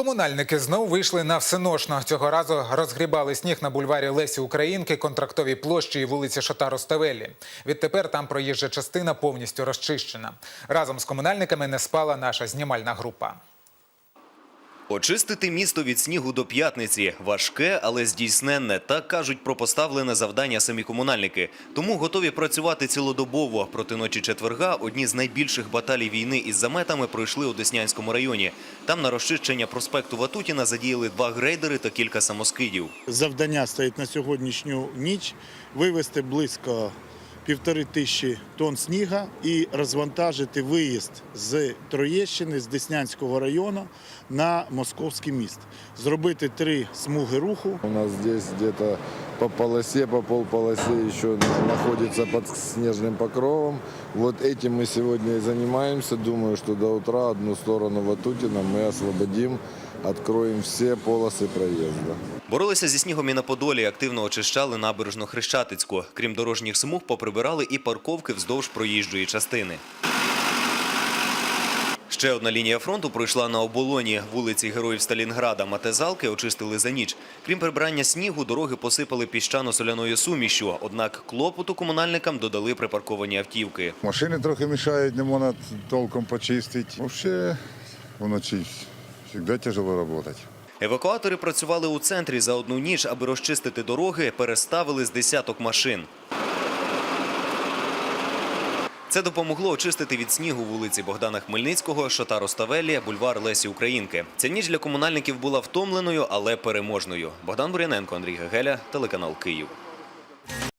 Комунальники знову вийшли на всеношно. Цього разу розгрібали сніг на бульварі Лесі Українки, контрактовій площі і вулиці Шота Роставелі. Відтепер там проїжджа частина повністю розчищена. Разом з комунальниками не спала наша знімальна група. Очистити місто від снігу до п'ятниці важке, але здійсненне. Так кажуть про поставлене завдання самі комунальники. Тому готові працювати цілодобово. Проти ночі четверга одні з найбільших баталій війни із заметами пройшли у Деснянському районі. Там на розчищення проспекту Ватутіна задіяли два грейдери та кілька самоскидів. Завдання стоїть на сьогоднішню ніч вивезти близько півтори тисячі тонн сніга і розвантажити виїзд з Троєщини, з Деснянського району на Московський міст. Зробити три смуги руху. У нас здесь где-то по полосе, по полполосе еще находится под снежным покровом. Вот этим мы сегодня и занимаемся. Думаю, что до утра одну сторону Ватутина мы освободим, откроем все полосы проезда. Боролися зі снігом і на Подолі, активно очищали набережну Хрещатицьку. Крім дорожніх смуг, поприбирали і парковки вздовж проїжджої частини. Ще одна лінія фронту пройшла на оболоні вулиці Героїв Сталінграда. Матезалки очистили за ніч. Крім прибирання снігу, дороги посипали піщано-соляною сумішю. Однак клопоту комунальникам додали припарковані автівки. Машини трохи мішають, не можна толком почистити. Взагалі, вночі завжди тяжело працювати. Евакуатори працювали у центрі за одну ніч, аби розчистити дороги, переставили з десяток машин. Це допомогло очистити від снігу вулиці Богдана Хмельницького, Шота Роставелі, бульвар Лесі Українки. Ця ніч для комунальників була втомленою, але переможною. Богдан Буряненко, Андрій Гегеля, телеканал Київ.